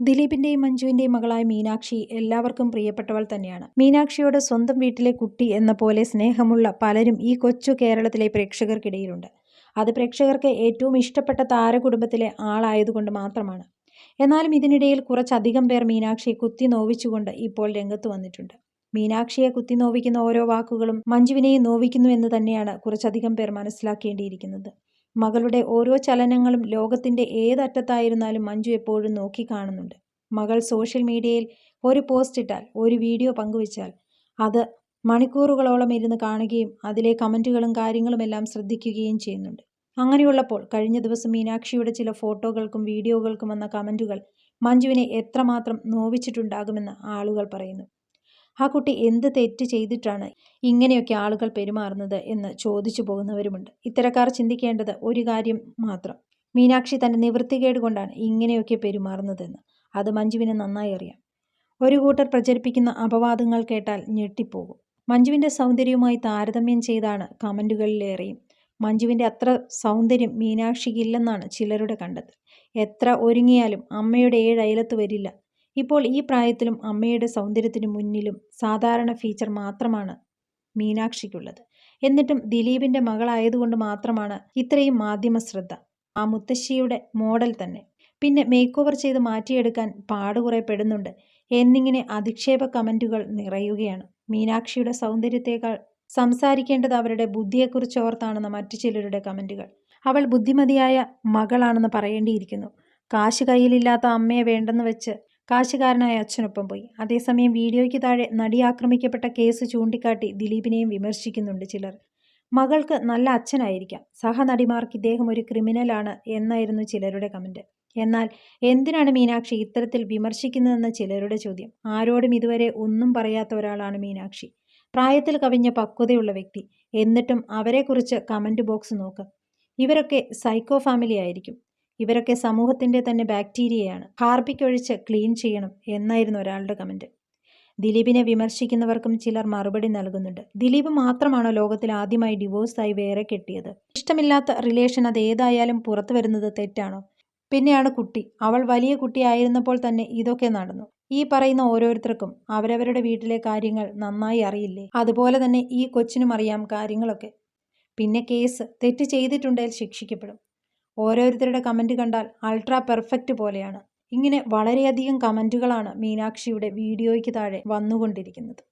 ദിലീപിന്റെയും മഞ്ജുവിന്റെയും മകളായ മീനാക്ഷി എല്ലാവർക്കും പ്രിയപ്പെട്ടവൾ തന്നെയാണ്. മീനാക്ഷിയോട് സ്വന്തം വീട്ടിലെ കുട്ടി എന്ന പോലെ സ്നേഹമുള്ള പലരും ഈ കൊച്ചു കേരളത്തിലെ പ്രേക്ഷകർക്കിടയിലുണ്ട്. അത് പ്രേക്ഷകർക്ക് ഏറ്റവും ഇഷ്ടപ്പെട്ട താരകുടുംബത്തിലെ ആളായതുകൊണ്ട് മാത്രമാണ്. എന്നാലും ഇതിനിടയിൽ കുറച്ചധികം പേർ മീനാക്ഷിയെ കുത്തി നോവിച്ചുകൊണ്ട് ഇപ്പോൾ രംഗത്ത് വന്നിട്ടുണ്ട്. മീനാക്ഷിയെ കുത്തി നോവിക്കുന്ന ഓരോ വാക്കുകളും മഞ്ജുവിനെയും നോവിക്കുന്നു എന്ന് തന്നെയാണ് കുറച്ചധികം പേർ മനസ്സിലാക്കേണ്ടിയിരിക്കുന്നത്. മകളുടെ ഓരോ ചലനങ്ങളും ലോകത്തിന്റെ ഏതറ്റത്തായിരുന്നാലും മഞ്ജു എപ്പോഴും നോക്കി കാണുന്നുണ്ട്. മകൾ സോഷ്യൽ മീഡിയയിൽ ഒരു പോസ്റ്റ് ഇട്ടാൽ ഒരു വീഡിയോ പങ്കുവച്ചാൽ അത് മണിക്കൂറുകളോളം ഇരുന്ന് കാണുകയും അതിലെ കമന്റുകളും കാര്യങ്ങളുമെല്ലാം ശ്രദ്ധിക്കുകയും ചെയ്യുന്നുണ്ട്. അങ്ങനെയുള്ളപ്പോൾ കഴിഞ്ഞ ദിവസം മീനാക്ഷിയുടെ ചില ഫോട്ടോകൾക്കും വീഡിയോകൾക്കും വന്ന കമന്റുകൾ മഞ്ജുവിനെ എത്രമാത്രം നോവിച്ചിട്ടുണ്ടാകുമെന്ന് ആളുകൾ പറയുന്നു. ആ കുട്ടി എന്ത് തെറ്റ് ചെയ്തിട്ടാണ് ഇങ്ങനെയൊക്കെ ആളുകൾ പെരുമാറുന്നത് എന്ന് ചോദിച്ചു പോകുന്നവരുമുണ്ട്. ഇത്തരക്കാർ ചിന്തിക്കേണ്ടത് ഒരു കാര്യം മാത്രം. മീനാക്ഷി തന്റെ നിവൃത്തികേട് കൊണ്ടാണ് ഇങ്ങനെയൊക്കെ പെരുമാറുന്നതെന്ന്. അത് മഞ്ജുവിന് നന്നായി അറിയാം. ഒരു കൂട്ടർ പ്രചരിപ്പിക്കുന്ന അപവാദങ്ങൾ കേട്ടാൽ ഞെട്ടിപ്പോകും. മഞ്ജുവിന്റെ സൗന്ദര്യവുമായി താരതമ്യം ചെയ്താണ് കമന്റുകളിലേറെയും മഞ്ജുവിന്റെ അത്ര സൗന്ദര്യം മീനാക്ഷിക്കില്ലെന്നാണ് ചിലരുടെ കണ്ടത്. എത്ര ഒരുങ്ങിയാലും അമ്മയുടെ ഏഴ് അയലത്ത് വരില്ല. ഇപ്പോൾ ഈ പ്രായത്തിലും അമ്മയുടെ സൗന്ദര്യത്തിന് മുന്നിലും സാധാരണ ഫീച്ചർ മാത്രമാണ് മീനാക്ഷിക്കുള്ളത്. എന്നിട്ടും ദിലീപിന്റെ മകളായതുകൊണ്ട് മാത്രമാണ് ഇത്രയും മാധ്യമ ശ്രദ്ധ ആ മുത്തശ്ശിയുടെ മോഡൽ തന്നെ. പിന്നെ മേക്ക് ഓവർ ചെയ്ത് മാറ്റിയെടുക്കാൻ പാടുകുറെ പെടുന്നുണ്ട്. എന്നിങ്ങനെ അധിക്ഷേപ കമന്റുകൾ നിറയുകയാണ്. മീനാക്ഷിയുടെ സൗന്ദര്യത്തേക്കാൾ സംസാരിക്കേണ്ടത് അവരുടെ ബുദ്ധിയെക്കുറിച്ച് ഓർത്താണെന്ന മറ്റു ചിലരുടെ കമന്റുകൾ അവൾ ബുദ്ധിമതിയായ മകളാണെന്ന് പറയേണ്ടിയിരിക്കുന്നു. കാശ് കയ്യിലില്ലാത്ത അമ്മയെ വേണ്ടെന്ന് വെച്ച് കാശുകാരനായ അച്ഛനൊപ്പം പോയി. അതേസമയം വീഡിയോയ്ക്ക് താഴെ നടി ആക്രമിക്കപ്പെട്ട കേസ് ചൂണ്ടിക്കാട്ടി ദിലീപിനെയും വിമർശിക്കുന്നുണ്ട് ചിലർ. മകൾക്ക് നല്ല അച്ഛനായിരിക്കാം. സഹനടിമാർക്ക് ഇദ്ദേഹം ഒരു ക്രിമിനലാണ് എന്നായിരുന്നു ചിലരുടെ കമന്റ് എന്നാൽ എന്തിനാണ് മീനാക്ഷി ഇത്തരത്തിൽ വിമർശിക്കുന്നതെന്ന ചിലരുടെ ചോദ്യം. ആരോടും ഇതുവരെ ഒന്നും പറയാത്ത ഒരാളാണ് മീനാക്ഷി. പ്രായത്തിൽ കവിഞ്ഞ പക്വതയുള്ള വ്യക്തി. എന്നിട്ടും അവരെക്കുറിച്ച് കമന്റ് ബോക്സ് നോക്ക്. ഇവരൊക്കെ സൈക്കോ ഫാമിലി ആയിരിക്കും. ഇവരൊക്കെ സമൂഹത്തിന്റെ തന്നെ ബാക്ടീരിയയാണ്. ഹാർപ്പിക്കൊഴിച്ച് ക്ലീൻ ചെയ്യണം എന്നായിരുന്നു ഒരാളുടെ കമന്റ് ദിലീപിനെ വിമർശിക്കുന്നവർക്കും ചിലർ മറുപടി നൽകുന്നുണ്ട്. ദിലീപ് മാത്രമാണോ ലോകത്തിൽ ആദ്യമായി ഡിവോഴ്സായി വേറെ കെട്ടിയത്? ഇഷ്ടമില്ലാത്ത റിലേഷൻ അത് ഏതായാലും പുറത്തു വരുന്നത് തെറ്റാണോ? പിന്നെയാണ് കുട്ടി. അവൾ വലിയ കുട്ടിയായിരുന്നപ്പോൾ തന്നെ ഇതൊക്കെ നടന്നു. ഈ പറയുന്ന ഓരോരുത്തർക്കും അവരവരുടെ വീട്ടിലെ കാര്യങ്ങൾ നന്നായി അറിയില്ലേ? അതുപോലെ തന്നെ ഈ കൊച്ചിനും അറിയാം കാര്യങ്ങളൊക്കെ. പിന്നെ കേസ് തെറ്റ് ചെയ്തിട്ടുണ്ടെങ്കിൽ ശിക്ഷിക്കപ്പെടും. ഓരോരുത്തരുടെ കമന്റ് കണ്ടാൽ അൾട്രാ പെർഫെക്റ്റ് പോലെയാണ്. ഇങ്ങനെ വളരെയധികം കമന്റുകളാണ് മീനാക്ഷിയുടെ വീഡിയോയ്ക്ക് താഴെ വന്നുകൊണ്ടിരിക്കുന്നത്.